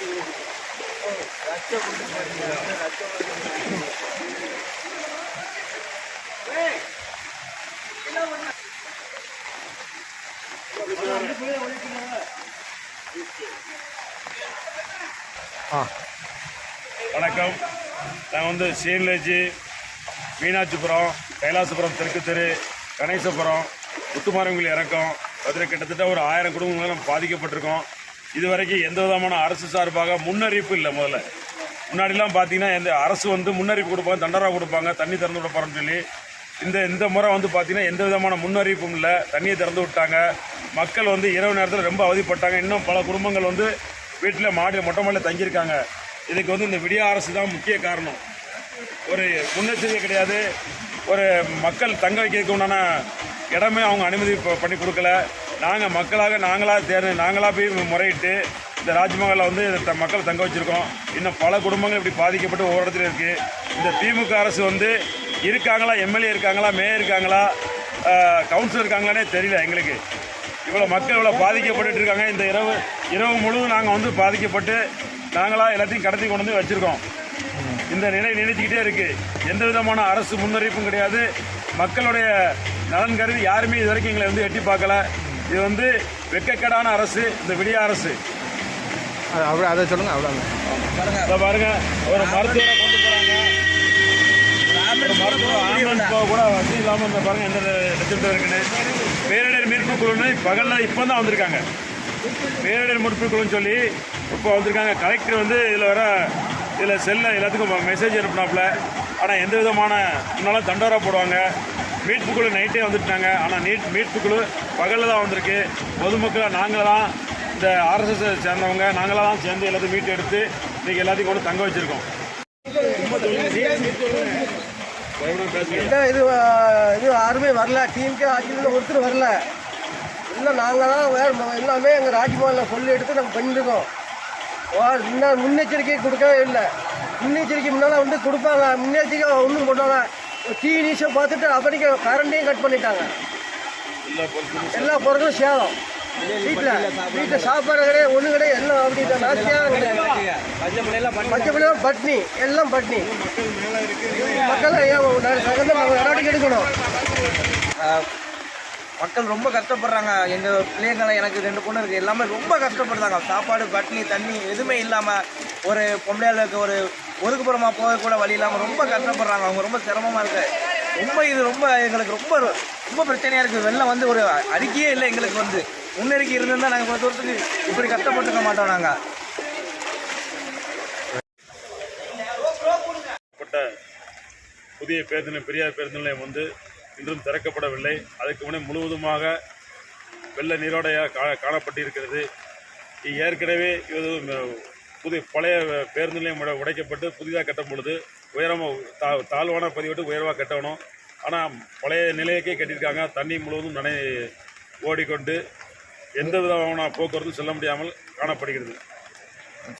வணக்கம். நான் வந்து சீன்லேஜி மீனாட்சிபுரம் கைலாசபுரம் தெற்கு தெரு கணேசபுரம் முத்துமாரங்கள் இறக்கம். அதில் கிட்டத்தட்ட ஒரு ஆயிரம் குடும்பங்களும் பாதிக்கப்பட்டிருக்கோம். இது வரைக்கும் எந்த விதமான அரசு சார்பாக முன்னறிவிப்பு இல்லை முதல்ல. முன்னாடிலாம் பார்த்தீங்கன்னா எந்த அரசு வந்து முன்னறிவிப்பு கொடுப்பாங்க தண்டரா கொடுப்பாங்க தண்ணி திறந்து விட போகிறோம்னு சொல்லி. இந்த இந்த முறை வந்து பார்த்தீங்கன்னா எந்த விதமான முன்னறிவிப்பும் இல்லை. தண்ணியை திறந்து விட்டாங்க. மக்கள் வந்து இரவு நேரத்தில் ரொம்ப அவதிப்பட்டாங்க. இன்னும் பல குடும்பங்கள் வந்து வீட்டில் மாடி மொட்டை மாடியில் தங்கியிருக்காங்க. இதுக்கு வந்து இந்த விடிய அரசு தான் முக்கிய காரணம். ஒரு முன்னெச்சரிக்கை கிடையாது. ஒரு மக்கள் தங்க வைக்கிறதுக்கு உண்டான இடமே அவங்க அனுமதி ப- பண்ணி கொடுக்கல. நாங்கள் மக்களாக நாங்களாக தேர்ந்து நாங்களாக போய் முறையிட்டு இந்த ராஜ்மஹாலில் வந்து த- மக்களை தங்க வச்சுருக்கோம். இன்னும் பல குடும்பங்கள் இப்படி பாதிக்கப்பட்டு ஒவ்வொரு இடத்துல இருக்குது இந்த திமுக அரசு வந்து இருக்காங்களா எம்எல்ஏ இருக்காங்களா மேயர் இருக்காங்களா கவுன்சிலர் இருக்காங்களானே தெரியல எங்களுக்கு. இவ்வளோ மக்கள் இவ்வளோ பாதிக்கப்பட்டு இருக்காங்க. இந்த இரவு இரவு முழுவதும் நாங்கள் வந்து பாதிக்கப்பட்டு நாங்களாக எல்லாத்தையும் கடத்தி கொண்டு வந்து வச்சுருக்கோம். இந்த நிலை நினைச்சிக்கிட்டே இருக்குது எந்த விதமான அரசு முன்னறிவிப்பும் கிடையாது. மக்களுடைய நலன் கருதி யாருமே இது வரைக்கும் எங்களை வந்து எட்டி பார்க்கல. இது வந்து வெட்கக்கேடான அரசு இந்த விடிய அரசு. அது அவ்வளோ அதை சொல்லுங்கள் அவ்வளோ இதை பாருங்க ஒரு மருத்துவரை கொண்டு போறாங்க. ஒரு மருத்துவர் ஆம்புலன்ஸ் போக கூட வசதி இல்லாமல் இந்த பாருங்க எந்த லட்சத்தில் இருக்குன்னு பேரிடர் மீட்பு குழுன்னு பகல்ல இப்போ தான் வந்திருக்காங்க. பேரிடர் மீட்பு குழுன்னு சொல்லி இப்போ வந்திருக்காங்க. கலெக்டர் வந்து இதில் வர இதில் செல்ல எல்லாத்துக்கும் மெசேஜ் அனுப்புனாப்புல. ஆனால் எந்த விதமான முன்னாலும் தண்டோரா போடுவாங்க. மீட்பு குழு நைட்டே வந்துட்டாங்க. ஆனால் நீட் மீட்பு குழு பகலில் தான் வந்திருக்கு. பொதுமக்களாக நாங்கள் தான் இந்த ஆர்எஸ்எஸ் சேர்ந்தவங்க நாங்களாக தான் சேர்ந்து எல்லாத்தையும் மீட்டு எடுத்து இன்றைக்கி எல்லாத்தையும் கொண்டு தங்க வச்சுருக்கோம். இது இது யாருமே வரல. டீமுக்கே ஆட்சியில் ஒருத்தர் வரல. இல்லை நாங்கள் தான் வேறு எல்லாமே எங்கள் ராஜ்பவனில் சொல்லி எடுத்து நாங்கள் பண்ணியிருக்கோம் வா- முன்னெச்சரிக்கை கொடுக்கவே இல்லை. முன்னெச்சரிக்கை முன்னால் வந்து கொடுப்பாங்க. முன்னெச்சரிக்கை ஒன்றும் கொண்டாங்க டிவி நியூஸை பார்த்துட்டு அப்படிக்கு கரண்ட்டையும் கட் பண்ணிட்டாங்க. எல்லா பொருளும் சேதம். வீட்டில் வீட்டில் சாப்பாடு கிடையாது ஒன்றும் கிடையாது எல்லாம் அப்படி சேதம் கிடையாது. பட்னி எல்லாம் பட்னி மக்கள் ஏன் தகுந்த நடவடிக்கை எடுக்கணும். மக்கள் ரொம்ப கஷ்டப்படுறாங்க. எங்கள் பிள்ளைங்களை எனக்கு ரெண்டு பொண்ணு இருக்குது எல்லாமே ரொம்ப கஷ்டப்படுறாங்க. சாப்பாடு பட்னி தண்ணி எதுவுமே இல்லாமல் ஒரு பொம்பளையாளுக்கு ஒரு ஒதுக்குப்புறமா போக கூட வழி இல்லாமல் ரொம்ப கஷ்டப்படுறாங்க. அவங்க ரொம்ப சிரமமாக இருக்கு. ரொம்ப இது ரொம்ப எங்களுக்கு ரொம்ப ரொம்ப பிரச்சனையாக இருக்குது வெள்ளம் வந்து ஒரு அறிக்கையே இல்லை எங்களுக்கு வந்து. முன்னறிக்கை இருந்திருந்தால் நாங்கள் கொஞ்சம் தூரத்துக்கு இப்படி கஷ்டப்பட்டுக்க மாட்டோம் நாங்கள் புதிய பேருந்து நிலையம், பெரியார் பேருந்து நிலையம் வந்து இன்றும் திறக்கப்படவில்லை. அதுக்கு முன்னே முழுவதுமாக வெள்ள நீரோடையாக கா காணப்பட்டிருக்கிறது. ஏற்கனவே இது புது புதிய பழைய பேருந்து நிலையம் உடைக்கப்பட்டு புதிதாக கட்டும் பொழுது உயரமாக தா தாழ்வான பதிவிட்டு உயர்வாக கட்டணும். ஆனால் பழைய நிலையக்கே கட்டியிருக்காங்க. தண்ணி முழுவதும் நனை ஓடிக்கொண்டு எந்த விதமான போக்குவரத்தும் செல்ல முடியாமல் காணப்படுகிறது.